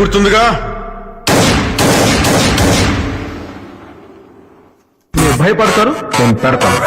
గుర్తుందిగా? మీరు భయపడతారు నేను పెడతాను.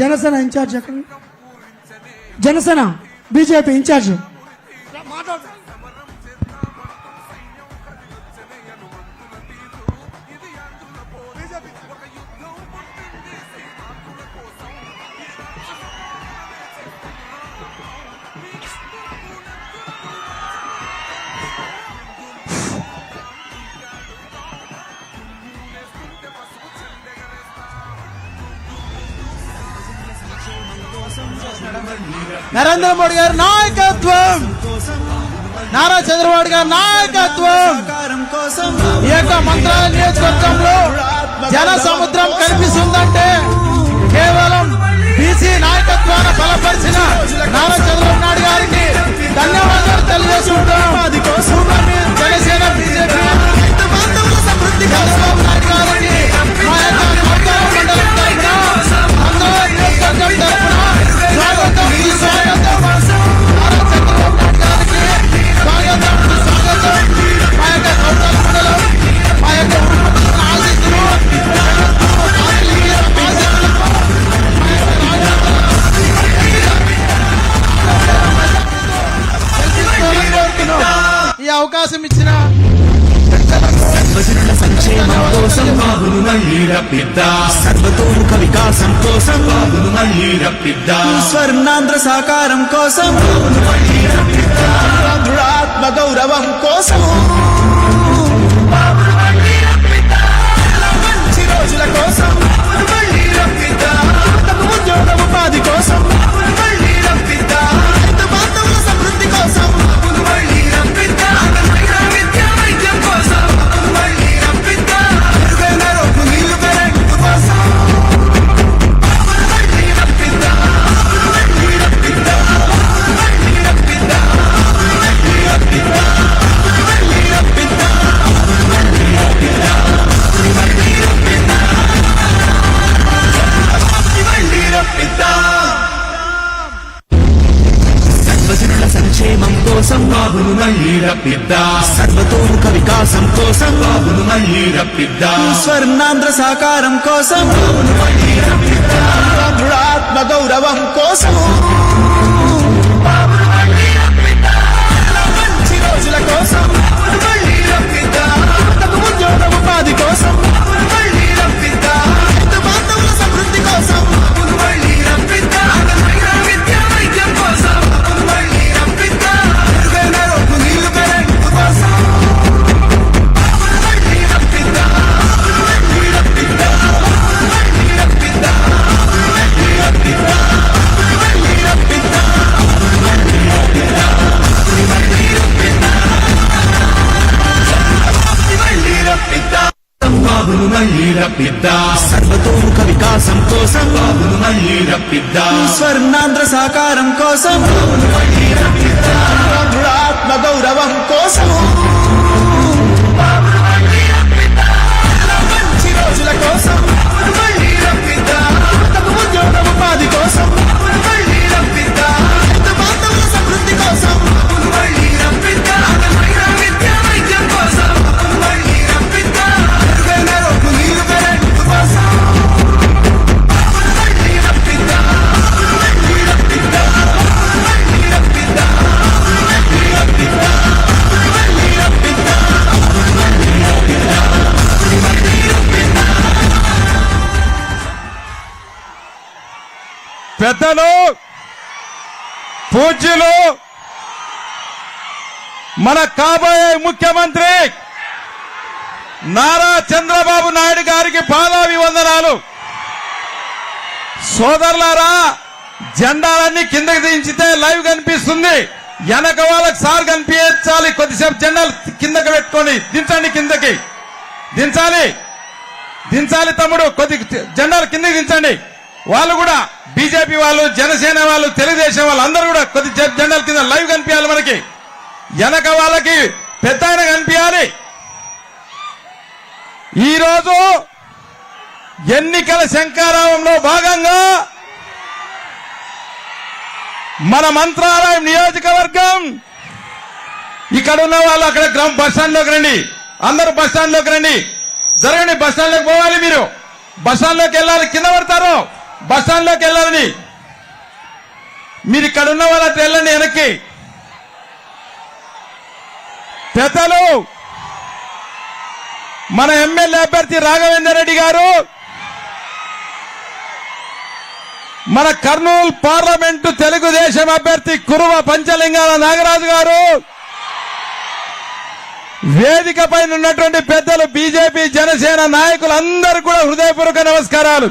జనసేన ఇన్ఛార్జ్ ఎక్కడ? Janasena BJP incharge. Narendra Modi గారి నాయకత్వం. నారా చంద్రబాబు గారి నాయకత్వం. ఈ యొక్క మంత్రాలయ నియోజకవర్గంలో జన సముద్రం కనిపిస్తుందంటే కేవలం బీసీ నాయకత్వాన్ని బలపరిచిన నారా చంద్రబాబు నాయుడు గారికి ధన్యవాదాలు తెలియజేసుకుంటాం జనసేన బీజేపీ స్వర్ణాంధ్ర సాకారం కోసం ఆత్మ గౌరవం కోసం. మంచి రోజుల కోసం ఉద్యోగ ఉపాధి కోసం. కోసం. స్వర్ణాంధ్ర సాకారం కోసం. ఆత్మ గౌరవం కోసం. మంచి రోజుల కోసం. ఉపాధి కోసం. రప్పిద్దా. సర్వతోముఖ వికాసం కోసం బాబును మళ్ళీ రప్పిద్దా. స్వర్ణాంధ్ర సాకారం కోసం బాబును మళ్ళీ రప్పిద్దా. ఆత్మ గౌరవం కోసం పెద్దలు పూజ్యులు మన కాబోయే ముఖ్యమంత్రి నారా చంద్రబాబు నాయుడు గారికి పాదాభివందనాలు. సోదరులారా జెండాలన్నీ కిందకి దించితే లైవ్ కనిపిస్తుంది. వెనక వాళ్ళకి సార్ కనిపించాలి. కొద్దిసేపు జెండాలు కిందకి పెట్టుకొని దించండి కిందకి. దించాలి. దించాలి తమ్ముడు కొద్ది జెండాలు కిందకి దించండి. వాళ్ళు కూడా బీజేపీ వాళ్ళు జనసేన వాళ్ళు తెలుగుదేశం వాళ్ళు అందరూ కూడా కొద్ది జెండాల కింద లైవ్ కనిపించాలి మనకి. వెనక వాళ్ళకి పెద్ద ఆయన కనిపించాలి. ఈరోజు ఎన్నికల శంకారావంలో భాగంగా మన మంత్రాలయం నియోజకవర్గం ఇక్కడ ఉన్న వాళ్ళు అక్కడ గ్రామ బస్ స్టాండ్లోకి రండి. అందరూ బస్ స్టాండ్లోకి రండి. జరగండి బస్ స్టాండ్లోకి పోవాలి మీరు. బస్ స్టాండ్లోకి వెళ్ళాలి కింద పడతారు. బస్ స్టాండ్లోకి వెళ్ళాలని. మీరు ఇక్కడ ఉన్న వాళ్ళు తెల్లని వెళ్ళండి వెనక్కి. పెద్దలు మన ఎమ్మెల్యే అభ్యర్థి రాఘవేందర్ రెడ్డి గారు. మన కర్నూలు పార్లమెంటు తెలుగుదేశం అభ్యర్థి కురువ పంచలింగాల నాగరాజు గారు. వేదిక పైన ఉన్నటువంటి పెద్దలు బీజేపీ జనసేన నాయకులు అందరూ కూడా హృదయపూర్వక నమస్కారాలు.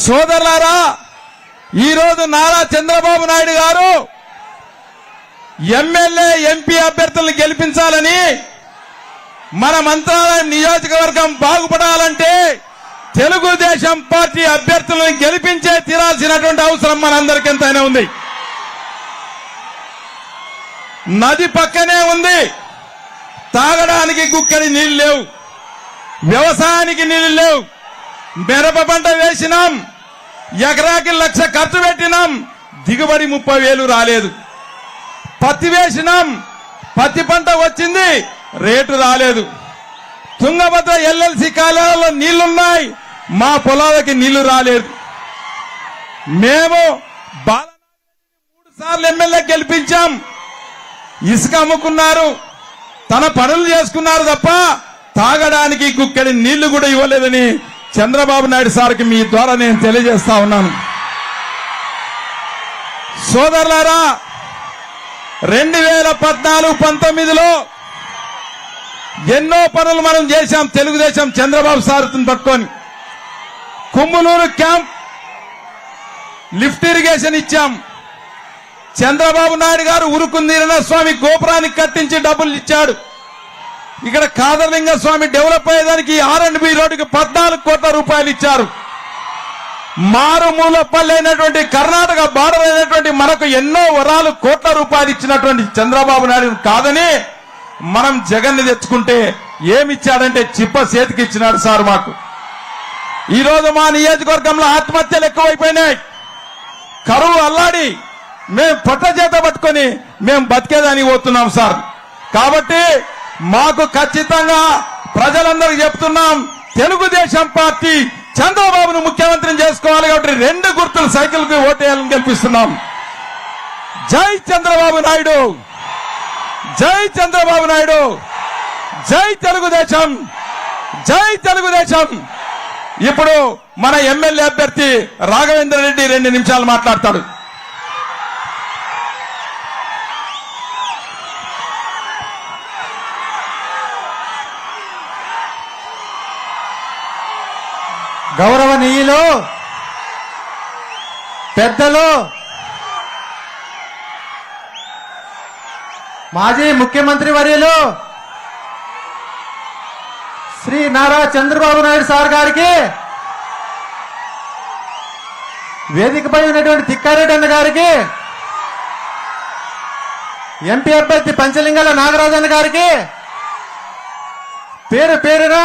సోదరులారా ఈరోజు నారా చంద్రబాబు నాయుడు గారు ఎమ్మెల్యే ఎంపీ అభ్యర్థులను గెలిపించాలని మన మంత్రాలయం నియోజకవర్గం బాగుపడాలంటే తెలుగుదేశం పార్టీ అభ్యర్థులను గెలిపించే తీరాల్సినటువంటి అవసరం మనందరికీ ఎంతైనా ఉంది. నది పక్కనే ఉంది. తాగడానికి గుక్కడి నీళ్ళు లేవు. వ్యవసాయానికి నీళ్ళు లేవు. మిరప పంట వేసినాం. ఎకరాకి లక్ష ఖర్చు పెట్టినాం. దిగుబడి ముప్పై వేలు రాలేదు. పత్తి వేసినాం. పత్తి పంట వచ్చింది. రేటు రాలేదు. తుంగభద్ర ఎల్ఎల్సి కాలువలో నీళ్ళున్నాయి. మా పొలాలకి నీళ్ళు రాలేదు. మేము బాల మూడు సార్లు ఎమ్మెల్యే గెలిపించాం. ఇసుక అమ్ముకున్నారు. తన పనులు చేసుకున్నారు తప్ప తాగడానికి కుక్కడి నీళ్ళు కూడా ఇవ్వలేదని చంద్రబాబు నాయుడు సార్కి మీ ద్వారా నేను తెలియజేస్తా ఉన్నాను. సోదరులారా రెండు వేల పద్నాలుగు పంతొమ్మిదిలో ఎన్నో పనులు మనం చేశాం తెలుగుదేశం చంద్రబాబు సారథిని పట్టుకొని. కుమ్మునూరు క్యాంప్ లిఫ్ట్ ఇరిగేషన్ ఇచ్చాం. చంద్రబాబు నాయుడు గారు ఉరుకుందీరన స్వామి గోపురానికి కట్టించి డబ్బులు ఇచ్చాడు. ఇక్కడ కాదరలింగ స్వామి డెవలప్ అయ్యేదానికి ఆర్ అండ్ బి రోడ్డుకి పద్నాలుగు కోట్ల రూపాయలు ఇచ్చారు. మారుమూల పల్లెనటువంటి కర్ణాటక బార్డర్ అయినటువంటి మనకు ఎన్నో వరాలు కోట్ల రూపాయలు ఇచ్చినటువంటి చంద్రబాబు నాయుడు కాదని మనం జగన్ని తెచ్చుకుంటే ఏమిచ్చాడంటే చిప్ప చేతికి ఇచ్చినాడు సార్ మాకు. ఈ రోజు మా నియోజకవర్గంలో ఆత్మహత్యలు ఎక్కువైపోయినాయి. కరువు అల్లాడి మేము పొట్ట చేత పట్టుకొని మేము బతికేదానికి పోతున్నాం సార్. కాబట్టి మాకు ఖచ్చితంగా ప్రజలందరికీ చెప్తున్నాం తెలుగుదేశం పార్టీ చంద్రబాబును ముఖ్యమంత్రిని చేసుకోవాలి కాబట్టి రెండు గుర్తులు సైకిల్కు ఓటేయాలని గెలిపిస్తున్నాం. జై చంద్రబాబు నాయుడు! జై చంద్రబాబు నాయుడు! జై తెలుగుదేశం! జై తెలుగుదేశం! ఇప్పుడు మన ఎమ్మెల్యే అభ్యర్థి రాఘవేంద్ర రెడ్డి రెండు నిమిషాలు మాట్లాడతాడు. గౌరవనీయులు పెద్దలు మాజీ ముఖ్యమంత్రి వర్యులు శ్రీ నారా చంద్రబాబు నాయుడు సార్ గారికి వేదికపై ఉన్నటువంటి తిక్కారెడ్డి అన్న గారికి ఎంపీ అభ్యర్థి పంచలింగాల నాగరాజన్న గారికి పేరు పేరున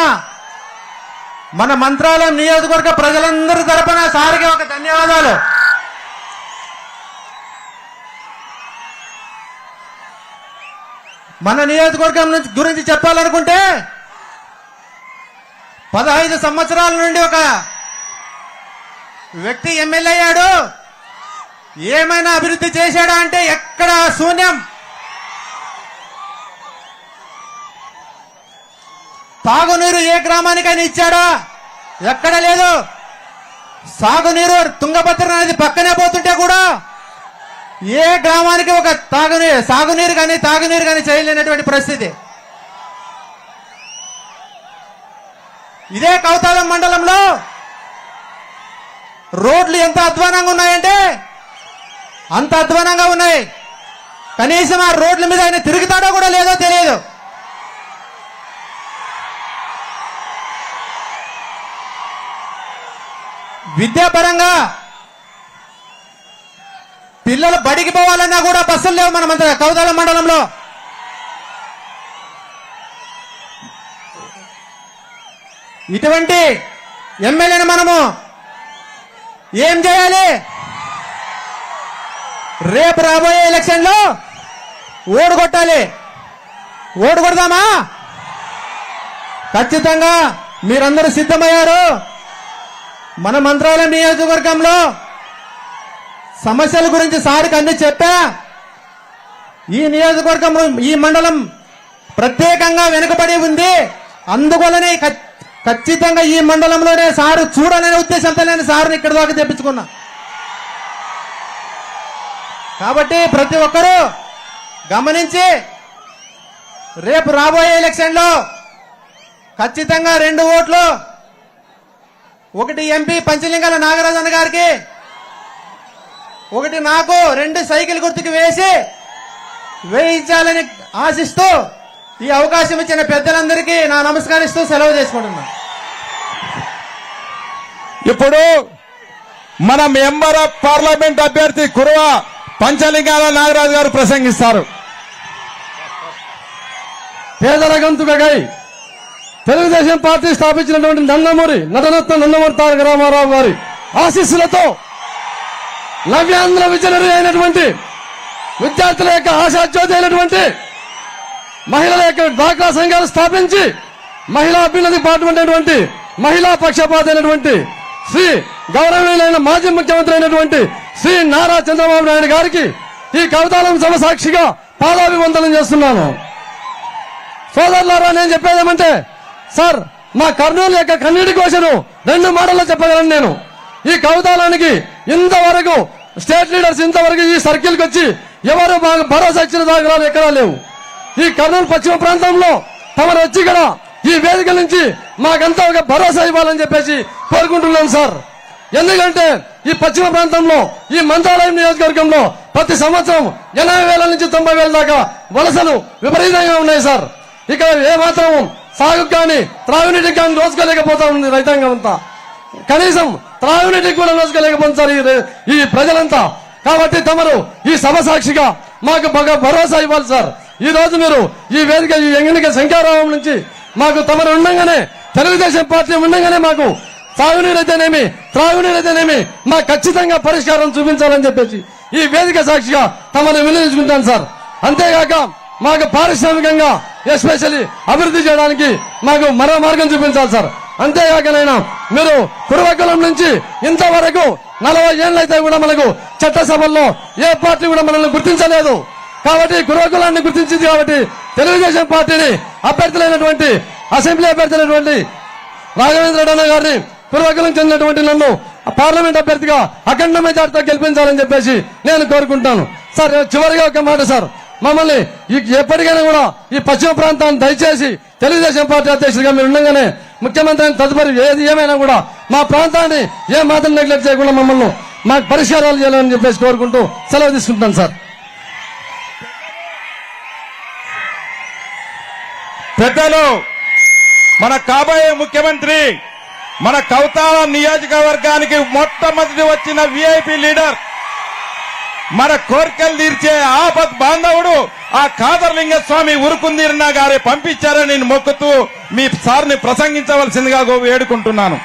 మన మంత్రాలయం నియోజకవర్గ ప్రజలందరి తరపున సారికి ఒక ధన్యవాదాలు. మన నియోజకవర్గం నుంచి గురించి చెప్పాలనుకుంటే పదహైదు సంవత్సరాల నుండి ఒక వ్యక్తి ఎమ్మెల్యే అయ్యాడు. ఏమైనా అభివృద్ధి చేశాడా అంటే ఎక్కడ శూన్యం. తాగునీరు ఏ గ్రామానికైనా ఇచ్చాడా? ఎక్కడ లేదు. సాగునీరు తుంగభద్ర నది పక్కనే పోతుంటే కూడా ఏ గ్రామానికి ఒక తాగునీరు సాగునీరు కానీ తాగునీరు కానీ చేయలేనటువంటి పరిస్థితి. ఇదే కౌతాలం మండలంలో రోడ్లు ఎంత అధ్వానంగా ఉన్నాయంటే అంత అధ్వానంగా ఉన్నాయి. కనీసం ఆ రోడ్ల మీద ఆయన తిరుగుతాడో కూడా లేదో తెలియదు. విద్యాపరంగా పిల్లలు బడికి పోవాలన్నా కూడా బస్సులు లేవు మనమంతా మంత్రి కౌదాల మండలంలో. ఇటువంటి ఎమ్మెల్యేని మనము ఏం చేయాలి? రేపు రాబోయే ఎలక్షన్లో ఓడు కొడదామా? ఖచ్చితంగా మీరందరూ సిద్ధమయ్యారు. మన మంత్రాలయం నియోజకవర్గంలో సమస్యల గురించి సార్కి అన్ని చెప్పా. ఈ నియోజకవర్గం ఈ మండలం ప్రత్యేకంగా వెనుకబడి ఉంది. అందువలనే ఖచ్చితంగా ఈ మండలంలోనే సారు చూడలేని ఉద్దేశంతో నేను సార్ని ఇక్కడి దాకా తెప్పించుకున్నా. కాబట్టి ప్రతి ఒక్కరూ గమనించి రేపు రాబోయే ఎలక్షన్లో ఖచ్చితంగా రెండు ఓట్లు ఒకటి ఎంపీ పంచలింగాల నాగరాజన్ గారికి ఒకటి నాకు రెండు సైకిల్ గుర్తుకు వేసి వేయించాలని ఆశిస్తూ ఈ అవకాశం ఇచ్చిన పెద్దలందరికీ నా నమస్కరిస్తూ సెలవు చేసుకుంటున్నా. ఇప్పుడు మన మెంబర్ ఆఫ్ పార్లమెంట్ అభ్యర్థి కురువ పంచలింగాల నాగరాజు గారు ప్రసంగిస్తారు. పేదల గంతుకై తెలుగుదేశం పార్టీ స్థాపించినటువంటి నందమూరి నటనత్న నందమూరి తారక రామారావు గారి ఆశీస్సులతో నవ్యాంధ్ర విజనరీ అయినటువంటి విద్యార్థుల యొక్క ఆశాజ్యోతి అయినటువంటి మహిళల యొక్క డ్వాక్రా సంఘాలు స్థాపించి మహిళా అభ్యున్నతి పాటుపడినటువంటి మహిళా పక్షపాత అయినటువంటి శ్రీ గౌరవనీయులైన మాజీ ముఖ్యమంత్రి అయినటువంటి శ్రీ నారా చంద్రబాబు నాయుడు గారికి ఈ కవితాలం సభ సాక్షిగా పాదాభివందనం చేస్తున్నాను. సోదరులారా నేను చెప్పేదేమంటే సార్ మా కర్నూలు యొక్క కన్నీటి కోసను రెండు మాటల్లో చెప్పగలను నేను. ఈ కవితాలానికి ఇంతవరకు స్టేట్ లీడర్స్ ఇంతవరకు ఈ సర్కిల్కి వచ్చి ఎవరు మాకు భరోసా ఇచ్చిన దాఖలాలు ఎక్కడా లేవు. ఈ కర్నూలు పశ్చిమ ప్రాంతంలో తమరు వచ్చి ఇక్కడ ఈ వేదిక నుంచి మాకంతా ఒక భరోసా ఇవ్వాలని చెప్పేసి కోరుకుంటున్నాను సార్. ఎందుకంటే ఈ పశ్చిమ ప్రాంతంలో ఈ మంత్రాలయం నియోజకవర్గంలో ప్రతి సంవత్సరం ఎనభై వేల నుంచి తొంభై వేల దాకా వలసలు విపరీతంగా ఉన్నాయి సార్. ఇక్కడ ఏ మాత్రం సాగు కానీ త్రాగునీటికి కానీ రోజుకోలేకపోతా ఉంది రైతాంగం అంతా. కనీసం త్రాగునీటికి కూడా రోజుకోలేకపోతారు ఈ రే- ఈ ప్రజలంతా. కాబట్టి తమరు ఈ సభ సాక్షిగా మాకు బాగా భరోసా ఇవ్వాలి సార్. ఈ రోజు మీరు ఈ వేదిక ఈ ఎన్నిక శంకారావం నుంచి మాకు తమరు ఉండగానే తెలుగుదేశం పార్టీ ఉండగానే మాకు తాగునీరైతేనేమి త్రాగునీరైతేనేమి మాకు ఖచ్చితంగా పరిష్కారం చూపించాలని చెప్పేసి ఈ వేదిక సాక్షిగా తమను వినియోగించుకుంటాను సార్. అంతేగాక మాకు పారిశ్రామికంగా ఎస్పెషల్లీ అభివృద్ధి చేయడానికి మాకు మరో మార్గం చూపించాలి సార్. అంతేకాకనైనా మీరు పూర్వకాలం నుంచి ఇంతవరకు నలభై ఏళ్ళైతే కూడా మనకు చట్టసభల్లో ఏ పార్టీ కూడా మనల్ని గుర్తించలేదు. కాబట్టి కురవకులాన్ని గుర్తించింది కాబట్టి తెలుగుదేశం పార్టీని అభ్యర్థులైనటువంటి అసెంబ్లీ అభ్యర్థులైనటువంటి రాఘవేంద్ర రెడ్డి గారిని పూర్వకులం చెందినటువంటి నన్ను పార్లమెంట్ అభ్యర్థిగా అఖండ మెజార్టీతో గెలిపించాలని చెప్పేసి నేను కోరుకుంటాను. సార్ చివరిగా ఒక మాట సార్. మమ్మల్ని ఎప్పటికైనా కూడా ఈ పశ్చిమ ప్రాంతాన్ని దయచేసి తెలుగుదేశం పార్టీ అధ్యక్షుడిగా మీరు ఉండగానే ముఖ్యమంత్రి తదుపరి ఏది ఏమైనా కూడా మా ప్రాంతాన్ని ఏ మాత్రం నెగ్లెక్ట్ చేయకుండా మమ్మల్ని మాకు పరిష్కారాలు చేయాలని చెప్పేసి కోరుకుంటూ సెలవు తీసుకుంటాను సార్. పెద్దలు మన కాబోయే ముఖ్యమంత్రి మన కౌతాల నియోజకవర్గానికి మొట్టమొదటి వచ్చిన విఐపి లీడర్ మన కోరికలు తీర్చే ఆపద్ బాంధవుడు ఆ కాదర్లింగ స్వామి గారే పంపించారని నేను మొక్కుతూ మీ సార్ని ప్రసంగించవలసిందిగా వేడుకుంటున్నాను.